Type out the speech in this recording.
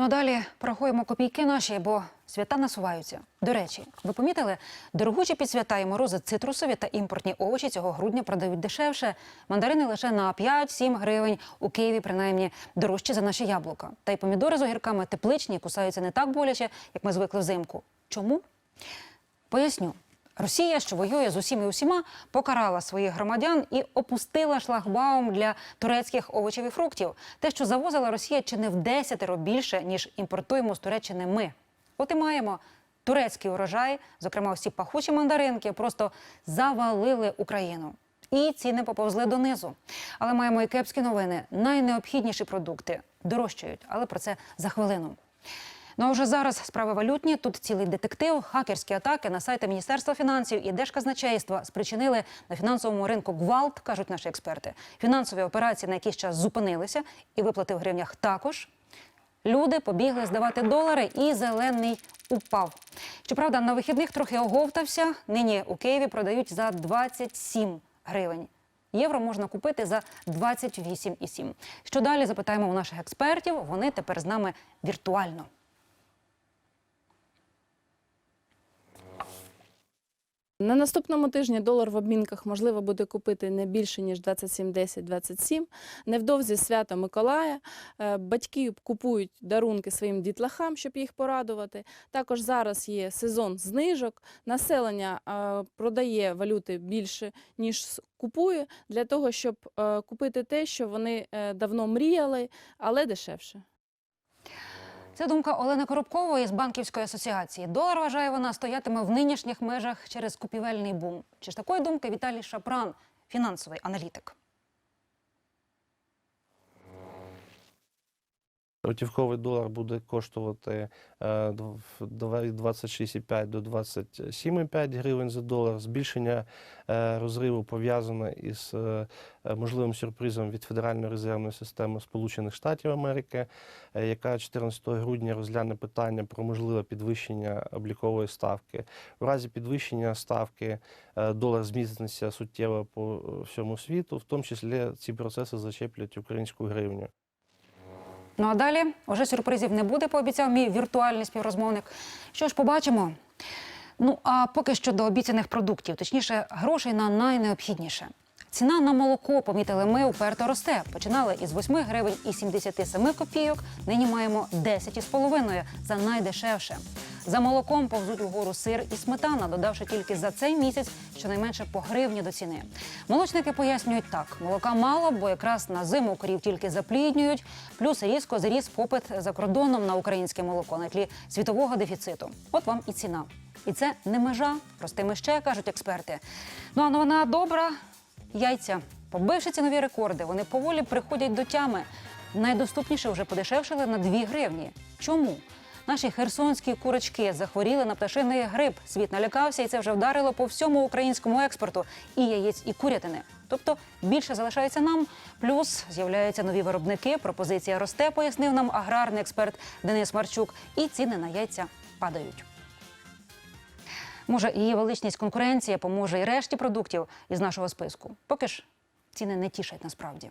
Ну а далі порахуємо копійки наші, бо свята насуваються. До речі, ви помітили, дорогучі під свята і морози цитрусові та імпортні овочі цього грудня продають дешевше. Мандарини лише на 5-7 гривень. У Києві принаймні дорожчі за наші яблука. Та й помідори з огірками тепличні кусаються не так боляче, як ми звикли взимку. Чому? Поясню. Росія, що воює з усіма і усіма, покарала своїх громадян і опустила шлагбаум для турецьких овочів і фруктів. Те, що завозила Росія, чи не в десятеро більше, ніж імпортуємо з Туреччини ми. От і маємо турецький урожай, зокрема, ці пахучі мандаринки, просто завалили Україну. І ціни поповзли донизу. Але маємо і кепські новини. Найнеобхідніші продукти дорожчають, але про це за хвилину. Ну а вже зараз справи валютні. Тут цілий детектив, хакерські атаки на сайти Міністерства фінансів і Держказначейства спричинили на фінансовому ринку гвалт, кажуть наші експерти. Фінансові операції на якийсь час зупинилися, і виплати в гривнях також. Люди побігли здавати долари, і зелений упав. Щоправда, на вихідних трохи оговтався. Нині у Києві продають за 27 гривень. Євро можна купити за 28,7. Що далі запитаємо у наших експертів. Вони тепер з нами віртуально. На наступному тижні долар в обмінках можливо буде купити не більше ніж 27-10-27. Невдовзі свято Миколая. Е, Батьки купують дарунки своїм дітлахам, щоб їх порадувати. Також зараз є сезон знижок. Населення е, продає валюти більше ніж купує для того, щоб е, купити те, що вони давно мріяли, але дешевше. Це думка Олени Коробкової з банківської асоціації. Долар вважає вона стоятиме в нинішніх межах через купівельний бум. Чи ж такої думки Віталій Шапран, фінансовий аналітик? Готівковий долар буде коштувати е, дв- дв- від 26,5 до 27,5 гривень за долар. Збільшення е, розриву пов'язане із е, е, можливим сюрпризом від Федеральної резервної системи Сполучених Штатів Америки, е, яка 14 грудня розгляне питання про можливе підвищення облікової ставки. В разі підвищення ставки е, долар зміцниться суттєво по е, всьому світу, в тому числі ці процеси зачеплять українську гривню. Ну а далі уже сюрпризів не буде, пообіцяв мій віртуальний співрозмовник. Що ж, побачимо. Ну а поки що до обіцяних продуктів, точніше, грошей на найнеобхідніше. Ціна на молоко, помітили ми, уперто росте. Починали із 8 гривень і 77 копійок. Нині маємо 10,5 за найдешевше. За молоком повзуть угору сир і сметана, додавши тільки за цей місяць щонайменше по гривні до ціни. Молочники пояснюють так: молока мало, бо якраз на зиму корів тільки запліднюють. Плюс різко зріс попит за кордоном на українське молоко на тлі світового дефіциту. От вам і ціна. І це не межа, простими ще кажуть експерти. Ну а новина добра. Яйця, побивши цінові рекорди, вони поволі приходять до тями. Найдоступніше вже подешевшили на 2 гривні. Чому? Наші херсонські курочки захворіли на пташиний грип. Світ налякався, і це вже вдарило по всьому українському експорту і яєць, і курятини. Тобто більше залишається нам. Плюс з'являються нові виробники. Пропозиція росте, пояснив нам аграрний експерт Денис Марчук. І ціни на яйця падають. Може, її величність конкуренція поможе і решті продуктів із нашого списку. Поки ж ціни не тішать насправді.